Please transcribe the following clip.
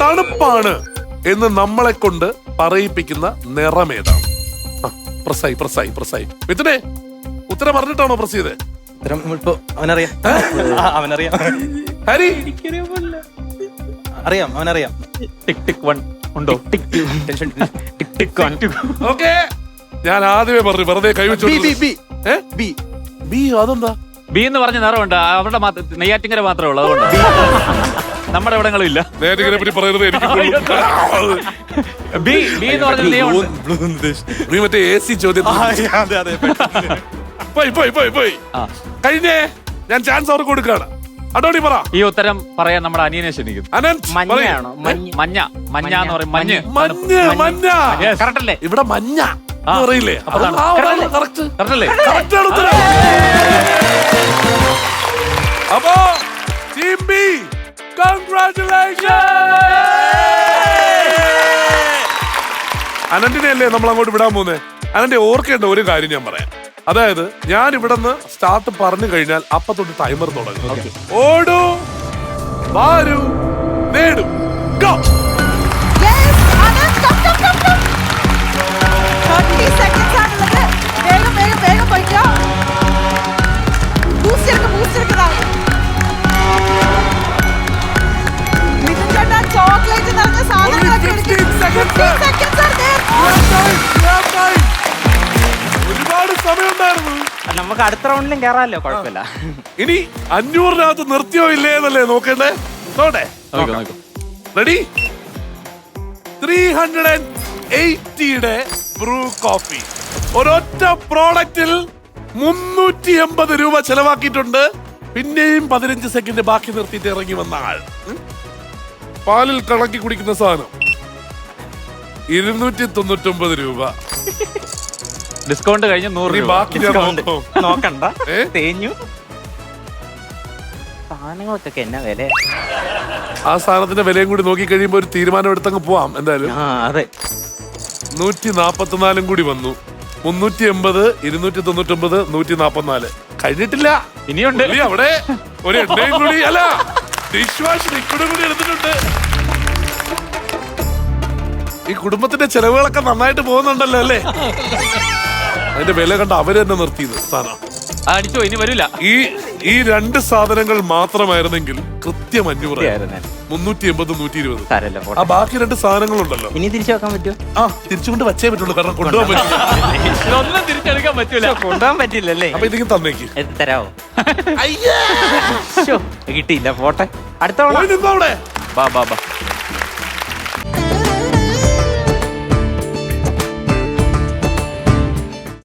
തണുപ്പാണ് എന്ന് നമ്മളെ കൊണ്ട് പറയിപ്പിക്കുന്ന നിറമേതാണ്. പ്രസായി പ്രസായി പ്രസായി. മിഥുനെ ഉത്തരം പറഞ്ഞിട്ടാണോ പ്രസ് ചെയ്തേ ഉത്തരം ഇപ്പൊ അവനറിയാം. ആ, അവനറിയാം. ഹരി? അറിയാം അവനറിയാം. Tick tick one. ഉണ്ടോ? Tick tension tick tick one. Okay. ഞാൻ ആദ്യമേ പറഞ്ഞു വെറുതെ കൈവച്ചു B B B. B. B അതെന്താ? ബി എന്ന് പറഞ്ഞ നിറമുണ്ട്. അവരുടെ നെയ്യാറ്റിങ്കര മാത്രമേ ഉള്ളൂ അതുകൊണ്ട്. നമ്മുടെ ഇവിടങ്ങളും ഇല്ല. നേരിങ്ങനെ പറ്റി പറയരുത് എനിക്ക് കൊള്ളും. ബി ബി എന്ന് പറഞ്ഞ നെയ്യുണ്ട് ബ്ലൂ ഉദ്ദേശിച്ചു. നീ മറ്റേ എ സി ചോദ്യം അതെ അതെ പോയി പോയി പോയി പോയി. ആ. കഴിഞ്ഞേ ഞാൻ ചാൻസ് അവർക്ക് കൊടുക്കാണ് അടോടി പറ. ഈ ഉത്തരം പറയാൻ നമ്മുടെ അനിയനെ ക്ഷണിക്കുന്നു. അനന്ത് മഞ്ഞയാണോ? പറയ്. മഞ്ഞ മഞ്ഞ മഞ്ഞ. എന്ന് പറയും മഞ്ഞ്. മഞ്ഞ് മഞ്ഞ. Yes. കറക്റ്റ് അല്ലേ? ഇവിടെ മഞ്ഞ. എന്ന് പറയില്ലേ? അതാണ്. കറക്റ്റ് കറക്റ്റ് കറക്റ്റ് ആണ് ഉത്തരം. അപ്പോ ടീം ബി അനന്റിനെ അല്ലേ നമ്മൾ അങ്ങോട്ട് വിടാൻ പോകുന്നത് അനന്റെ ഓർക്കേണ്ട ഒരു കാര്യം ഞാൻ പറയാം. അതായത് ഞാൻ ഇവിടെ നിന്ന് സ്റ്റാർട്ട് പറഞ്ഞു കഴിഞ്ഞാൽ അപ്പൊ തൊട്ട് ടൈമർ തുടങ്ങും. ഓടൂ വാരൂ നേടും Go. നമുക്ക് അടുത്ത റൗണ്ടിലും കേറാല്ലോ കുഴപ്പമില്ല. ഇനി അഞ്ഞൂറിനകത്ത് നിർത്തിയോ ഇല്ലേ എന്നല്ലേ നോക്കണ്ടേ? നോട്ടെ നോക്കൂ നോക്കൂ. റെഡി ത്രീ ഹൺഡ്രഡ് ആൻഡ് എയ്റ്റിയുടെ ബ്രൂ കോഫി ഒരൊറ്റ പ്രോഡക്റ്റിൽ മുന്നൂറ്റി എൺപത് രൂപ ചെലവാക്കിയിട്ടുണ്ട്. പിന്നെയും പതിനഞ്ച് സെക്കൻഡ് ബാക്കി നിർത്തിയിട്ട് ഇറങ്ങി വന്ന ആൾ. ഉം? പാലിൽ കളക്കി കുടിക്കുന്ന സാധനം. ഇരുന്നൂറ്റി തൊണ്ണൂറ്റി ഒമ്പത് രൂപ. ഡിസ്കൗണ്ട് കഴിഞ്ഞ് നൂറ് രൂപ. ബാക്കി ഞാൻ Discount. നോക്കാം. നോക്കണ്ട. ഏ? തേഞ്ഞു. സാധനങ്ങൾക്കൊക്കെ എന്നാ വില? ആ സാധനത്തിന്റെ വിലയും കൂടി നോക്കി കഴിയുമ്പോൾ ഒരു തീരുമാനം എടുത്തങ്ങ് പോവാം എന്തായാലും. ആ അതെ. നൂറ്റി നാപ്പത്തിനാലും കൂടി വന്നു. മുന്നൂറ്റി എൺപത് ഇരുന്നൂറ്റി തൊണ്ണൂറ്റൊമ്പത് നൂറ്റി നാപ്പത്തിനാല്. കഴിഞ്ഞിട്ടില്ല. ഇനിയുണ്ട്. അവിടെ. ഒരു എണ്ണയും കൂടി. അല്ല ഡിഷ് വാഷ് ലിക്വിഡും കൂടി എടുത്തിട്ടുണ്ട്. ഈ കുടുംബത്തിന്റെ ചെലവുകളൊക്കെ നന്നായിട്ട് പോകുന്നുണ്ടല്ലോ അല്ലേ? അതിന്റെ വില കണ്ട് അവർ തന്നെ നിർത്തിയത് സാധനം അടിച്ചോ ഇനി വരില്ല. ഈ ഈ രണ്ട് സാധനങ്ങൾ മാത്രമായിരുന്നെങ്കിൽ കൃത്യം അഞ്ഞൂറ്. മുന്നൂറ്റി എൺപത് നൂറ്റി ഇരുപത്. ആ ബാക്കി രണ്ട് സാധനങ്ങളുണ്ടല്ലോ. ഇനി തിരിച്ചു വെക്കാൻ പറ്റുമോ ആ തിരിച്ചുകൊണ്ട് വെച്ചേ പറ്റുള്ളൂ കാരണം കൊണ്ടുപോകാൻ പറ്റില്ല. ഒന്നും തിരിച്ചെടുക്കാൻ പറ്റൂല. കൊണ്ടുപോകാൻ പറ്റില്ലല്ലേ? അപ്പൊ ഇതെങ്കിലും തന്നേക്ക്. ഇത് തരാവോ? അയ്യോ! കിട്ടിയില്ല പോട്ടെ. അടുത്ത അവിടെ. ബാ ബാ ബാ.